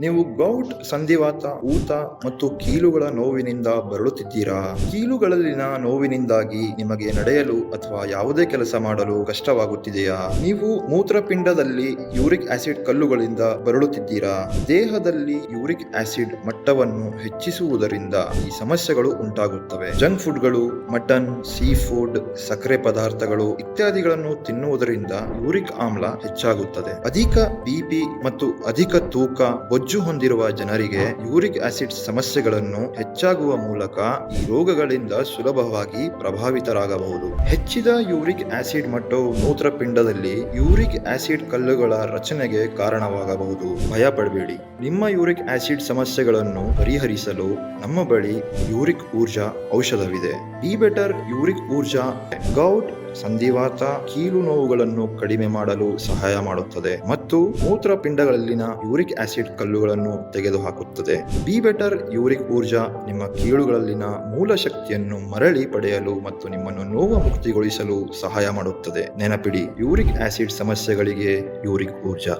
ನೀವು ಗೌಟ್, ಸಂಧಿವಾತ, ಊತ ಮತ್ತು ಕೀಲುಗಳ ನೋವಿನಿಂದ ಬರಳುತ್ತಿದ್ದೀರಾ? ಕೀಲುಗಳಲ್ಲಿನ ನೋವಿನಿಂದಾಗಿ ನಿಮಗೆ ನಡೆಯಲು ಅಥವಾ ಯಾವುದೇ ಕೆಲಸ ಮಾಡಲು ಕಷ್ಟವಾಗುತ್ತಿದೆಯಾ? ನೀವು ಮೂತ್ರಪಿಂಡದಲ್ಲಿ ಯೂರಿಕ್ ಆಸಿಡ್ ಕಲ್ಲುಗಳಿಂದ ಬರಳುತ್ತಿದ್ದೀರಾ? ದೇಹದಲ್ಲಿ ಯೂರಿಕ್ ಆಸಿಡ್ ಮಟ್ಟವನ್ನು ಹೆಚ್ಚಿಸುವುದರಿಂದ ಈ ಸಮಸ್ಯೆಗಳು ಉಂಟಾಗುತ್ತವೆ. ಜಂಕ್ ಫುಡ್ಗಳು, ಮಟನ್ ಸೀ ಫುಡ್ ಸಕ್ಕರೆ ಪದಾರ್ಥಗಳು ಇತ್ಯಾದಿಗಳನ್ನು ತಿನ್ನುವುದರಿಂದ ಯೂರಿಕ್ ಆಮ್ಲ ಹೆಚ್ಚಾಗುತ್ತದೆ. ಅಧಿಕ ಬಿಪಿ ಮತ್ತು ಅಧಿಕ ತೂಕ, ಬೊಜ್ಜು ಹೊಂದಿರುವ ಜನರಿಗೆ ಯೂರಿಕ್ ಆಸಿಡ್ ಸಮಸ್ಯೆಗಳನ್ನು ಹೆಚ್ಚಾಗುವ ಮೂಲಕ ಈ ರೋಗಗಳಿಂದ ಸುಲಭವಾಗಿ ಪ್ರಭಾವಿತರಾಗಬಹುದು. ಹೆಚ್ಚಿದ ಯೂರಿಕ್ ಆಸಿಡ್ ಮಟ್ಟವು ಮೂತ್ರಪಿಂಡದಲ್ಲಿ ಯೂರಿಕ್ ಆಸಿಡ್ ಕಲ್ಲುಗಳ ರಚನೆಗೆ ಕಾರಣವಾಗಬಹುದು. ಭಯ ಪಡಬೇಡಿ ನಿಮ್ಮ ಯೂರಿಕ್ ಆಸಿಡ್ ಸಮಸ್ಯೆಗಳನ್ನು ಪರಿಹರಿಸಲು ನಮ್ಮ ಬಳಿ uric Urja ಔಷಧವಿದೆ. Be better uric Urja gout ಸಂಧಿವಾತ ಕೀಲು ನೋವುಗಳನ್ನು ಕಡಿಮೆ ಮಾಡಲು ಸಹಾಯ ಮಾಡುತ್ತದೆ ಮತ್ತು ಮೂತ್ರಪಿಂಡಗಳಲ್ಲಿನ ಯೂರಿಕ್ ಆಸಿಡ್ ಕಲ್ಲುಗಳನ್ನು ತೆಗೆದುಹಾಕುತ್ತದೆ. ಬಿ ಬೆಟರ್ ಯೂರಿಕ್ ಊರ್ಜಾ ನಿಮ್ಮ ಕೀಳುಗಳಲ್ಲಿನ ಮೂಲ ಶಕ್ತಿಯನ್ನು ಮರಳಿ ಪಡೆಯಲು ಮತ್ತು ನಿಮ್ಮನ್ನು ನೋವು ಮುಕ್ತಿಗೊಳಿಸಲು ಸಹಾಯ ಮಾಡುತ್ತದೆ. ನೆನಪಿಡಿ, ಯೂರಿಕ್ ಆಸಿಡ್ ಸಮಸ್ಯೆಗಳಿಗೆ ಯೂರಿಕ್ ಊರ್ಜಾ.